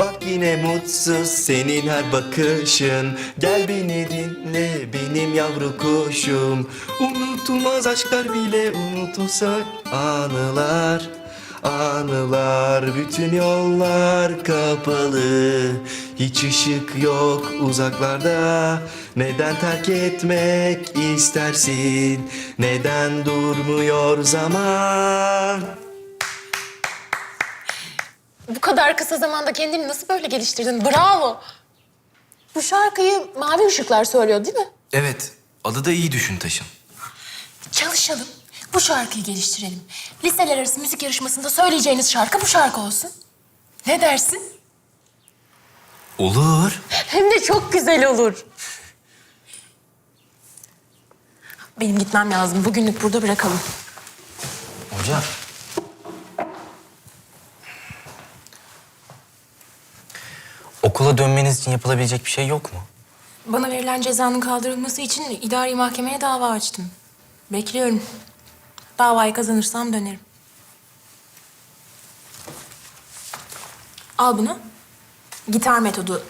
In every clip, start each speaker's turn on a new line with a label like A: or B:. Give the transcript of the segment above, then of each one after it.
A: Bak yine mutsuz senin her bakışın. Gel beni dinle benim yavru kuşum. Unutulmaz aşklar bile unutulsak anılar Anılar. Bütün yollar kapalı Hiç ışık yok uzaklarda. Neden terk etmek istersin? Neden durmuyor zaman
B: Bu kadar kısa zamanda kendini nasıl böyle geliştirdin? Bravo. Bu şarkıyı Mavi Işıklar söylüyor değil mi?
A: Evet adı da iyi düşün taşın
B: Çalışalım. Bu şarkıyı geliştirelim. Liseler arası müzik yarışmasında söyleyeceğiniz şarkı bu şarkı olsun. Ne dersin?
A: Olur
B: Hem de çok güzel olur. Benim gitmem lazım. Bugünlük burada bırakalım.
A: Hocam. Okula dönmeniz için yapılabilecek bir şey yok mu?
B: Bana verilen cezanın kaldırılması için idari mahkemeye dava açtım. Bekliyorum. Davayı kazanırsam dönerim. Al bunu. Gitar metodu.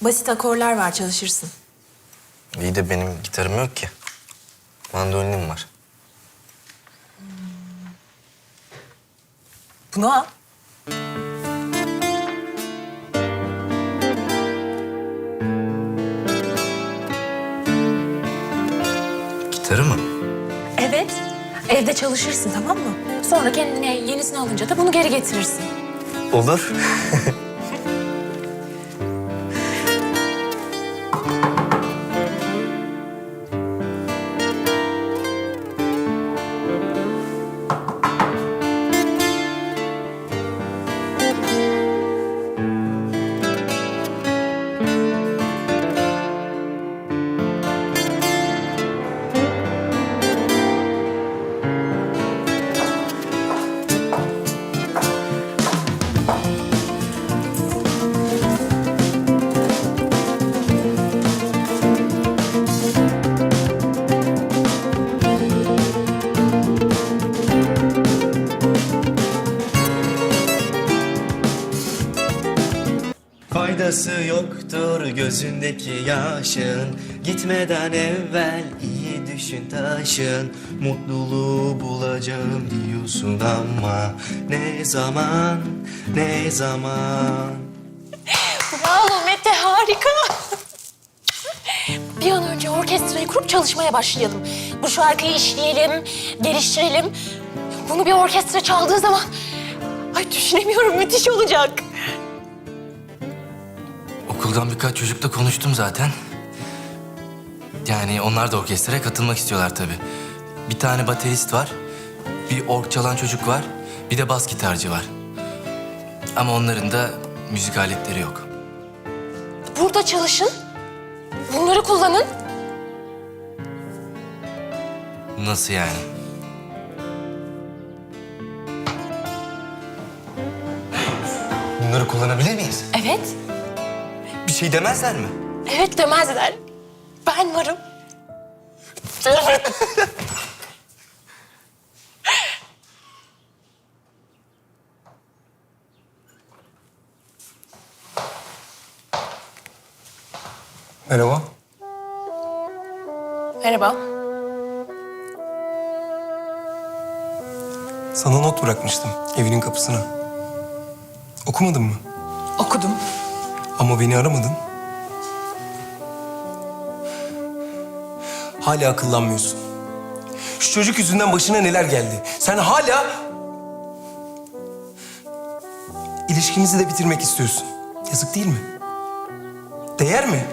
B: Basit akorlar var çalışırsın.
A: İyi de benim gitarım yok ki. Mandolinim var.
B: Bunu al.
A: Gitarı mı?
B: Evet. Evde çalışırsın tamam mı? Sonra kendine yenisini alınca da bunu geri getirirsin.
A: Olur. Faydası yoktur gözündeki yaşın Gitmeden evvel iyi düşün taşın Mutluluğu bulacağım diyorsun ama Ne zaman, ne zaman
B: Bravo Mete harika. Bir an önce orkestrayı kurup çalışmaya başlayalım. Bu şarkıyı işleyelim, geliştirelim. Bunu bir orkestra çaldığı zaman... Ay düşünemiyorum müthiş olacak.
C: Okuldan birkaç çocukla konuştum zaten. Yani onlar da orkestraya katılmak istiyorlar tabii. Bir tane baterist var, bir org çalan çocuk var, bir de bas gitarcı var. Ama onların da müzik aletleri yok.
B: Burada çalışın. Bunları kullanın.
C: Nasıl yani?
A: Bunları kullanabilir miyiz?
B: Evet,
A: şey demezler mi?
B: evet demezler. Ben varım.
D: Merhaba.
B: Merhaba.
D: Sana not bırakmıştım evinin kapısına. Okumadın mı?
B: Okudum.
D: Ama beni aramadın. Hala akıllanmıyorsun. Şu çocuk yüzünden başına neler geldi. Sen hala... ilişkimizi de bitirmek istiyorsun. Yazık değil mi? Değer mi?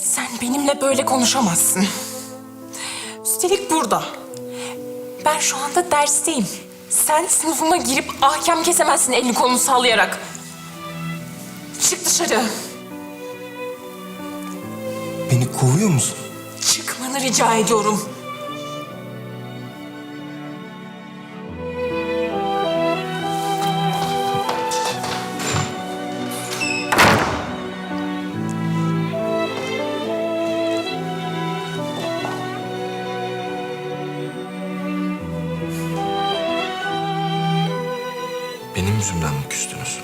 B: Sen benimle böyle konuşamazsın. Üstelik burada. Ben şu anda dersteyim. Sen sınıfıma girip ahkam kesemezsin elini kolunu sallayarak. Dışarı.
D: Beni kovuyor musun?
B: Çıkmanı rica ediyorum.
C: Benim yüzümden mi küstünüz?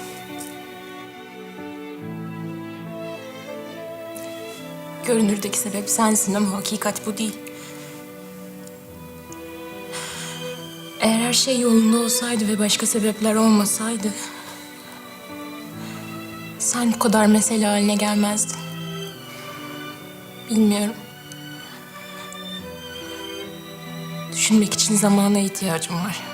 B: Görünürdeki sebep sensin ama hakikat bu değil. Eğer her şey yolunda olsaydı ve başka sebepler olmasaydı... ...sen bu kadar mesele haline gelmezdin. Bilmiyorum. Düşünmek için zamana ihtiyacım var.